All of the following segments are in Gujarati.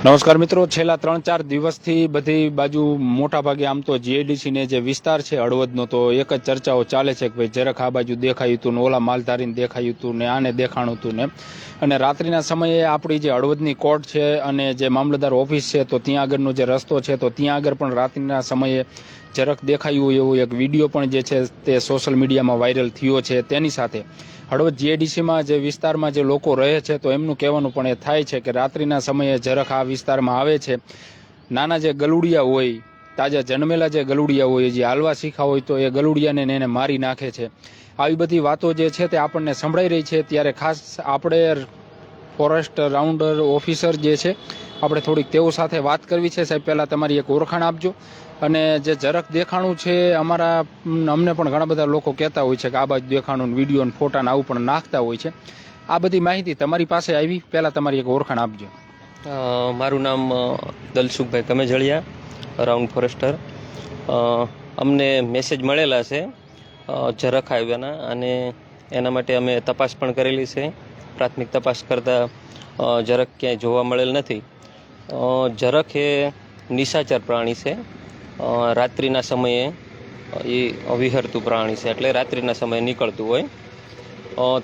નમસ્કાર મિત્રો, છેલ્લા ત્રણ ચાર દિવસથી બધી બાજુ મોટા ભાગે આમ તો જીએડીસી ને જે વિસ્તાર છે હળવદનો, તો એક જ ચર્ચાઓ ચાલે છે કે ભાઈ જરાક આ બાજુ દેખાયું હતું ને ઓલા માલધારીને દેખાયું હતું ને આને દેખાણું હતું ને. અને રાત્રિના સમયે આપણી જે હળવદની કોર્ટ છે અને જે મામલતદાર ઓફિસ છે, તો ત્યાં આગળનો જે રસ્તો છે, તો ત્યાં આગળ પણ રાત્રિના સમયે જરાક દેખાયું એવો એક વીડિયો પણ જે છે તે સોશિયલ મીડિયામાં વાયરલ થયો છે. તેની સાથે હળવદ જીએડીસીમાં જે વિસ્તારમાં જે લોકો રહે છે, તો એમનું કહેવાનું પણ એ થાય છે કે રાત્રિના સમયે જરાક આ વિસ્તારમાં આવે છે. નાના જે ગલુડિયા હોય, તાજા જન્મેલા જે ગલુડિયા હોય, જે હાલવા શીખા હોય, તો એ ગલુડિયાને એને મારી નાખે છે. આવી બધી વાતો જે છે તે આપણને સંભળાઈ રહી છે. ત્યારે ખાસ આપણે ફોરેસ્ટ રાઉન્ડર ઓફિસર જે છે, આપણે થોડીક તેઓ સાથે વાત કરવી છે. સાહેબ, પહેલાં તમારી એક ઓળખાણ આપજો. અને જે જરાક દેખાણું છે, અમારા અમને પણ ઘણા બધા લોકો કહેતા હોય છે કે આ બાજુ દેખાણું, વીડિયો અને ફોટાને આવું પણ નાખતા હોય છે. આ બધી માહિતી તમારી પાસે આવી. પહેલાં તમારી એક ઓળખાણ આપજો. મારું નામ દલસુખભાઈ દલસુખભાઈ કમેજળિયા રાઉન્ડ ફોરેસ્ટર. અમને મેસેજ મળેલા છે ઝરખ હાઈવેના અને એના માટે અમે તપાસ પણ કરેલી છે. પ્રાથમિક તપાસ કરતાં જરાક ક્યાંય જોવા મળેલ નથી. જરાક એ નિશાચર પ્રાણી છે. રાત્રિના સમયે એ વિહરતું પ્રાણી છે એટલે રાત્રિના સમયે નીકળતું હોય.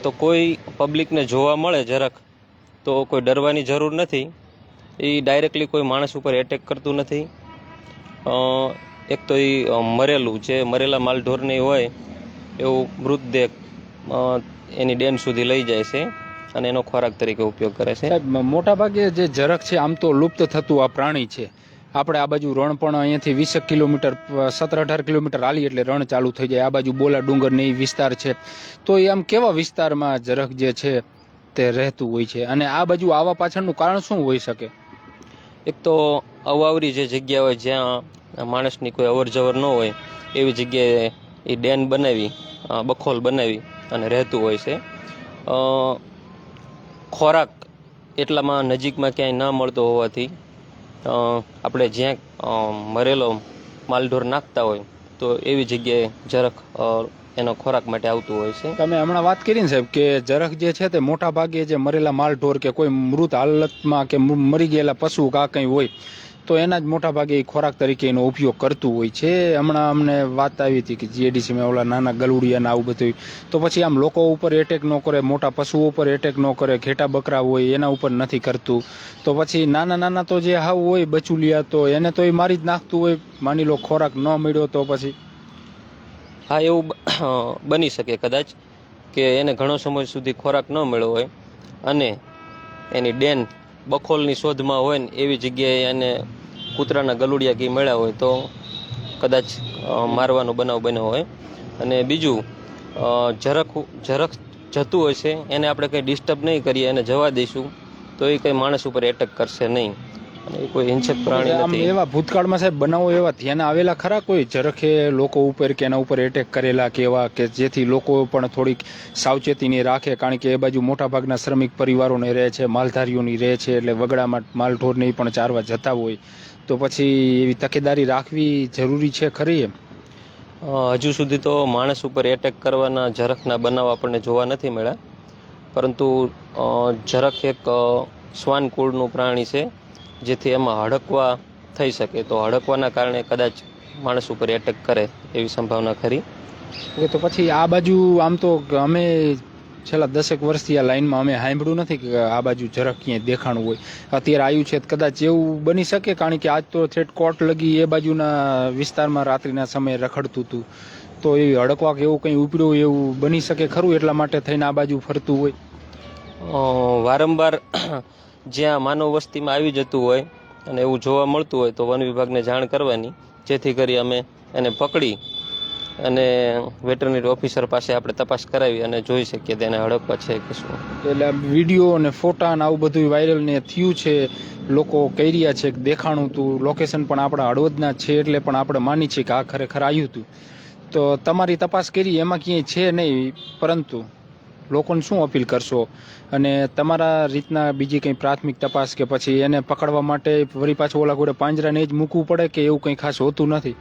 તો કોઈ પબ્લિકને જોવા મળે જરાક તો કોઈ ડરવાની જરૂર નથી. એ ડાયરેક્ટલી કોઈ માણસ ઉપર એટેક કરતું નથી. એક તો એ મરેલું જે મરેલા માલઢોરની હોય, એવું મૃતદેહ એની ડેન સુધી લઈ જાય છે. અને એનો ખોરાક તરીકે ઉપયોગ કરે છે. મોટાભાગે મોટા ભાગે જે જરક છે આમ તો લુપ્ત થતું આ પ્રાણી છે. આપણે આ બાજુ રણ પણ અહીંયાથી વીસેક કિલોમીટર સત્તર અઢાર કિલોમીટર હાલી એટલે રણ ચાલુ થઈ જાય. આ બાજુ બોલા ડુંગર ને એ વિસ્તાર છે. તો એ આમ કેવા વિસ્તારમાં જરક જે છે તે રહેતું હોય છે? અને આ બાજુ આવવા પાછળનું કારણ શું હોઈ શકે? એક તો અવાવરી જે જગ્યા હોય જ્યાં માણસની કોઈ અવર જવર ન હોય એવી જગ્યાએ એ ડેન બનાવી બખોલ બનાવી અને રહેતું હોય છે. ખોરાક એટલામાં નજીકમાં ક્યાંય ન મળતો હોવાથી આપણે જ્યાં મરેલો માલઢોર નાખતા હોય, તો એવી જગ્યાએ જરાક એનો ખોરાક માટે આવતું હોય છે. તમે હમણાં વાત કરી ને સાહેબ કે જરાક જે છે તે મોટા ભાગે જે મરેલા માલઢોર કે કોઈ મૃત હાલતમાં કે મરી ગયેલા પશુ કા કંઈ હોય તો એના જ મોટા ભાગે ખોરાક તરીકે એનો ઉપયોગ કરતું હોય છે. હમણાં અમને વાત આવી હતી કે જીએડીસીમાં ઓલા નાના ગલુડિયા ને આવું બધું તો પછી આમ લોકો ઉપર એટેક ન કરે, મોટા પશુઓ ઉપર એટેક ન કરે, ઘેટા બકરા હોય, એના ઉપર નથી કરતું. તો પછી નાના નાના તો જે હાવ હોય, બચુલિયા તો એને તો એ મારી જ નાખતું હોય. માની લો ખોરાક ન મળ્યો તો પછી. હા, એવું બની શકે કદાચ કે એને ઘણો સમય સુધી ખોરાક ન મળ્યો હોય અને એની ડેન બખોલની શોધમાં હોય ને એવી જગ્યાએ એને કૂતરાના ગલુડિયા ઘી મળ્યા હોય તો કદાચ મારવાનો બનાવ બન્યો હોય. અને બીજું ઝરખ ઝરખ જતું હોય છે, એને આપણે કંઈ ડિસ્ટર્બ નહીં કરીએ એને જવા દઈશું, તો એ કંઈ માણસ ઉપર એટેક કરશે નહીં. એ કોઈ હિંસક પ્રાણી આમ એવા ભૂતકાળમાં સાહેબ બનાવો એવા ધ્યાન આવેલા ખરા કોઈ? ઝરખે લોકો ઉપર કે એના ઉપર એટેક કરેલા કે એવા કે જેથી લોકો પણ થોડીક સાવચેતીની રાખે કારણ કે એ બાજુ મોટા ભાગના શ્રમિક પરિવારોને રહે છે માલધારીઓની રહે છે એટલે વગડામાં માલઢોરને પણ ચારવા જતા હોય. તો પછી એવી તકેદારી રાખવી જરૂરી છે ખરી એમ? હજુ સુધી તો માણસ ઉપર એટેક કરવાના ઝરખના બનાવ આપણને જોવા નથી મળ્યા. પરંતુ જરખ ઝરખ એક શ્વાન કુળનું પ્રાણી છે. જેથી એમાં હડકવા થઈ શકે. તો હડકવાના કારણે કદાચ માણસ ઉપર એટેક કરે એવી સંભાવના ખરી. ઓકે તો પછી આ બાજુ આમ તો અમે છેલ્લા દસેક વર્ષથી આ લાઈનમાં અમે સાંભળ્યું નથી કે આ બાજુ જરાક ક્યાંય દેખાણું હોય. અત્યારે આવ્યું છે તો કદાચ એવું બની શકે કારણ કે આજ તો થેટ કોર્ટ લગી એ બાજુના વિસ્તારમાં રાત્રિના સમયે રખડતું હતું. તો એ હડકવા કે એવું કંઈ ઉપડ્યું હોય એવું બની શકે ખરું? એટલા માટે થઈને આ બાજુ ફરતું હોય. વારંવાર જ્યાં માનવ વસ્તીમાં આવી જતું હોય અને એવું જોવા મળતું હોય તો વન વિભાગને જાણ કરવાની, જેથી કરી અમે એને પકડી અને વેટરનરી ઓફિસર પાસે આપણે તપાસ કરાવી અને જોઈ શકીએ તેને હડપવા છે કે શું. એટલે વીડિયો અને ફોટા ને આવું બધું વાયરલ ને થયું છે, લોકો કહી રહ્યા છે કે દેખાણું હતું લોકેશન પણ આપણા હળવદના છે એટલે પણ આપણે માની છીએ કે આ ખરેખર આવ્યું હતું તો તમારી તપાસ કરી, એમાં ક્યાંય છે નહીં, પરંતુ લોકોને શું અપીલ કરશો? અને તમારા રીતના બીજી કંઈ પ્રાથમિક તપાસ કે પછી એને પકડવા માટે વળી પાછું ઓલા ગોળે પાંજરાને જ મૂકવું પડે કે એવું કંઈ ખાસ હોતું નથી?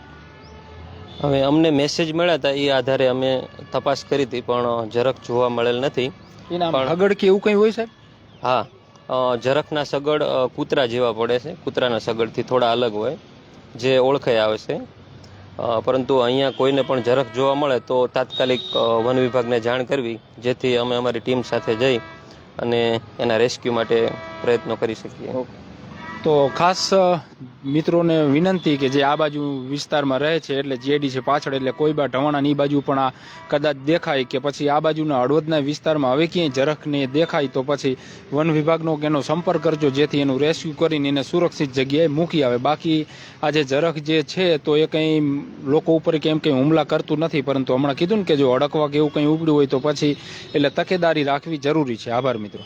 હવે અમને મેસેજ મળ્યા હતા એ આધારે અમે તપાસ કરી હતી પણ જરાક જોવા મળેલ નથી. સગડ કે એવું કંઈ હોય સાહેબ? હા ઝરખના સગડ કૂતરા જેવા પડે છે. કૂતરાના સગડથી થોડા અલગ હોય જે ઓળખાઈ આવે છે. પરંતુ અહીંયા કોઈને પણ ઝરખ જોવા મળે તો તાત્કાલિક વન વિભાગને જાણ કરવી, જેથી અમે અમારી ટીમ સાથે જઈ અને એના રેસ્ક્યુ માટે પ્રયત્નો કરી શકીએ. તો ખાસ મિત્રોને વિનંતી કે જે આ બાજુ વિસ્તારમાં રહે છે, એટલે જેડી છે પાછળ, એટલે કોઈ બા ઢવાણાની બાજુ પણ આ કદાચ દેખાય કે પછી આ બાજુના હળવદના વિસ્તારમાં હવે ક્યાંય ઝરખને દેખાય તો પછી વન વિભાગનો એનો સંપર્ક કરજો, જેથી એનું રેસ્ક્યુ કરીને એને સુરક્ષિત જગ્યાએ મૂકી આવે. બાકી આ જે ઝરખ જે છે, તો એ કંઈ લોકો ઉપર કેમ કંઈ હુમલા કરતું નથી, પરંતુ હમણાં કીધું ને કે જો અડકવા કે એવું કંઈ ઉપડ્યું હોય તો પછી એટલે તકેદારી રાખવી જરૂરી છે. આભાર, મિત્રો.